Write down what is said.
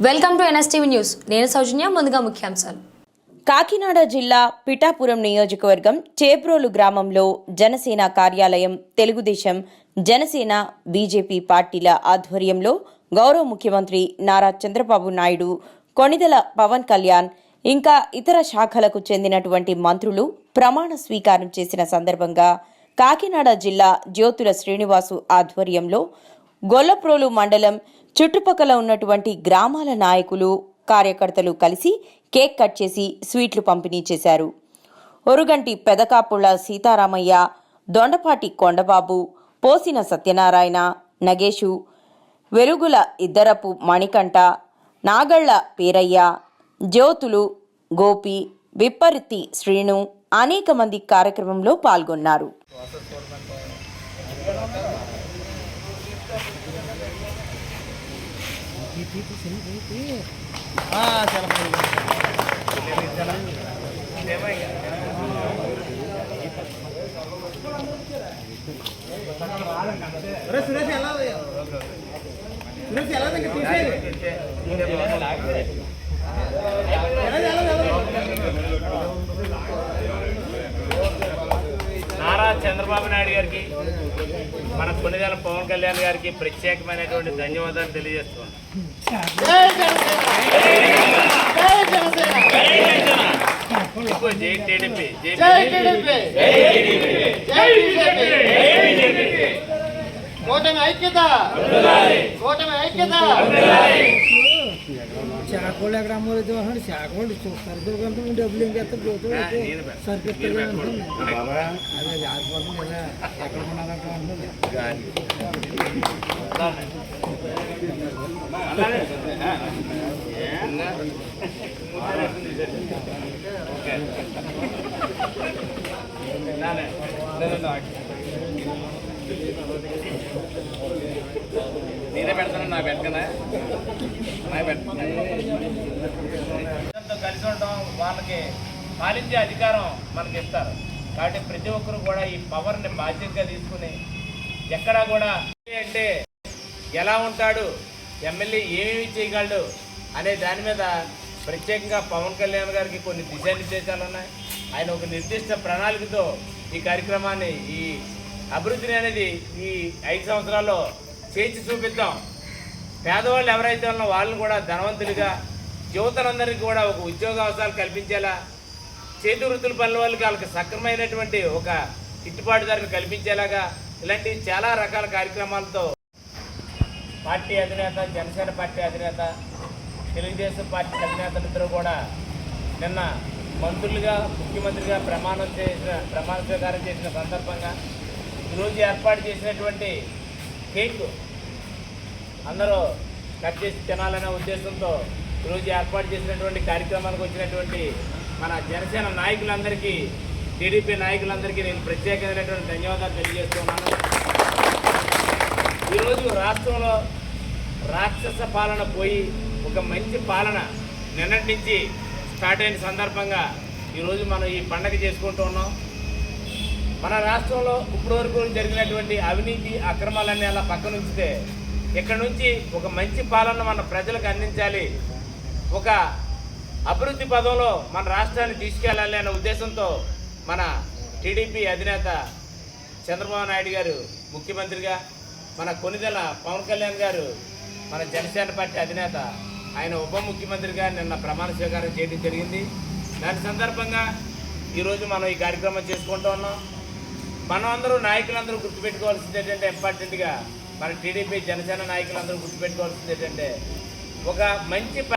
Welcome to NSTV news. నేను సౌజన్య ముందుగా ముఖ్యాంశాలు. కాకినాడ జిల్లా పిఠాపురం నియోజకవర్గం చేబ్రోలు గ్రామంలో జనసేన కార్యాలయం తెలుగుదేశం జనసేన బీజేపీ పార్టీల ఆధ్వర్యంలో గౌరవ ముఖ్యమంత్రి నారా చంద్రబాబు నాయుడు కొణిదెల పవన్ కళ్యాణ్ ఇంకా ఇతర శాఖలకు చెందినటువంటి మంత్రులు ప్రమాణ స్వీకారం చేసిన సందర్భంగా కాకినాడ జిల్లా జ్యోతుల శ్రీనివాసు ఆధ్వర్యంలో గొల్లప్రోలు మండలం చుట్టుపక్కల ఉన్నటువంటి గ్రామాల నాయకులు కార్యకర్తలు కలిసి కేక్ కట్ చేసి స్వీట్లు పంపిణీ చేశారు. ఒరుగంటి పెదకాపుళ్ళ సీతారామయ్య దొండపాటి కొండబాబు పోసిన సత్యనారాయణ నగేషు వెలుగుల ఇద్దరపు మణికంఠ నాగళ్ళ పేరయ్య జ్యోతులు గోపి విప్పరిత్తి శ్రీను అనేక మంది కార్యక్రమంలో పాల్గొన్నారు. సురేష్ ఎలా సురేష్ ఎలా దగ్గర తీసేది ఎలా చంద్రబాబు నాయుడు గారికి మన కొన్నిదల పవన్ కళ్యాణ్ గారికి ప్రత్యేకమైనటువంటి ధన్యవాదాలు తెలియజేస్తున్నాను. ఎక్కువ జై టీడీపీ జై కూటమి ఐక్యత కూటమి ఐక్యత. శాఖలు ఎక్కడ అమ్మలేదు అంటున్నాడు శాఖలు సరుకులు కొంత డబ్బులు ఇంకెత్త పోతూ సరుకు అదే జారిపోతుంది కదా ఎక్కడ కొనాలంటే అంటుంది నేనే పెడతాను నా పెట్టకనా నా పెట్ట కలిసి ఉండడం వాళ్ళకి పాలించే అధికారం మనకి ఇస్తారు. కాబట్టి ప్రతి ఒక్కరు కూడా ఈ పవర్ని బాధ్యతగా తీసుకుని ఎక్కడా కూడా అంటే ఎలా ఉంటాడు ఎమ్మెల్యే ఏమేమి చేయగలడు అనే దాని మీద ప్రత్యేకంగా పవన్ కళ్యాణ్ గారికి కొన్ని దిశానిర్దేశాలు ఉన్నాయి. ఆయన ఒక నిర్దిష్ట ప్రణాళికతో ఈ కార్యక్రమాన్ని ఈ అభివృద్ధిని అనేది ఈ ఐదు సంవత్సరాల్లో చేర్చి చూపిద్దాం. పేదవాళ్ళు ఎవరైతే ఉన్నారో వాళ్ళని కూడా ధనవంతులుగా యువతలందరికీ కూడా ఒక ఉద్యోగ అవసరాలు కల్పించేలా చేతి వృత్తుల పనుల వాళ్ళకి వాళ్ళకి సక్రమైనటువంటి ఒక గిట్టుబాటు ధరను కల్పించేలాగా ఇలాంటి చాలా రకాల కార్యక్రమాలతో పార్టీ అధినేత జనసేన పార్టీ అధినేత తెలుగుదేశం పార్టీ అధినేతలిద్దరూ కూడా నిన్న మంత్రులుగా ముఖ్యమంత్రిగా ప్రమాణం చేసిన ప్రమాణ స్వీకారం చేసిన సందర్భంగా ఈరోజు ఏర్పాటు చేసినటువంటి కేక్ అందరూ కట్ చేసి తినాలనే ఉద్దేశంతో ఈరోజు ఏర్పాటు చేసినటువంటి కార్యక్రమానికి వచ్చినటువంటి మన జనసేన నాయకులందరికీ టీడీపీ నాయకులందరికీ నేను ప్రత్యేకమైనటువంటి ధన్యవాదాలు తెలియజేస్తున్నాను. ఈరోజు రాష్ట్రంలో రాక్షస పాలన పోయి ఒక మంచి పాలన నిన్నటి నుంచి స్టార్ట్ అయిన సందర్భంగా ఈరోజు మనం ఈ పండగ చేసుకుంటూ ఉన్నాం. మన రాష్ట్రంలో ఇప్పటివరకు జరిగినటువంటి అవినీతి అక్రమాలన్నీ అలా పక్కన ఉంచితే ఇక్కడ నుంచి ఒక మంచి పాలన మన ప్రజలకు అందించాలి. ఒక అభివృద్ధి పదంలో మన రాష్ట్రాన్ని తీసుకెళ్ళాలి అనే ఉద్దేశంతో మన టీడీపీ అధినేత చంద్రబాబు నాయుడు గారు ముఖ్యమంత్రిగా మన కొనిదెల పవన్ కళ్యాణ్ గారు మన జనసేన పార్టీ అధినేత ఆయన ఉప ముఖ్యమంత్రిగా నిన్న ప్రమాణ స్వీకారం చేయడం జరిగింది. దాని సందర్భంగా ఈరోజు మనం ఈ కార్యక్రమం చేసుకుంటూ ఉన్నాం. మనం అందరూ నాయకులందరూ గుర్తుపెట్టుకోవాల్సింది ఏంటంటే ఇంపార్టెంట్గా మన టీడీపీ జనసేన నాయకులందరూ గుర్తుపెట్టుకోవాల్సింది ఏంటంటే ఒక మంచి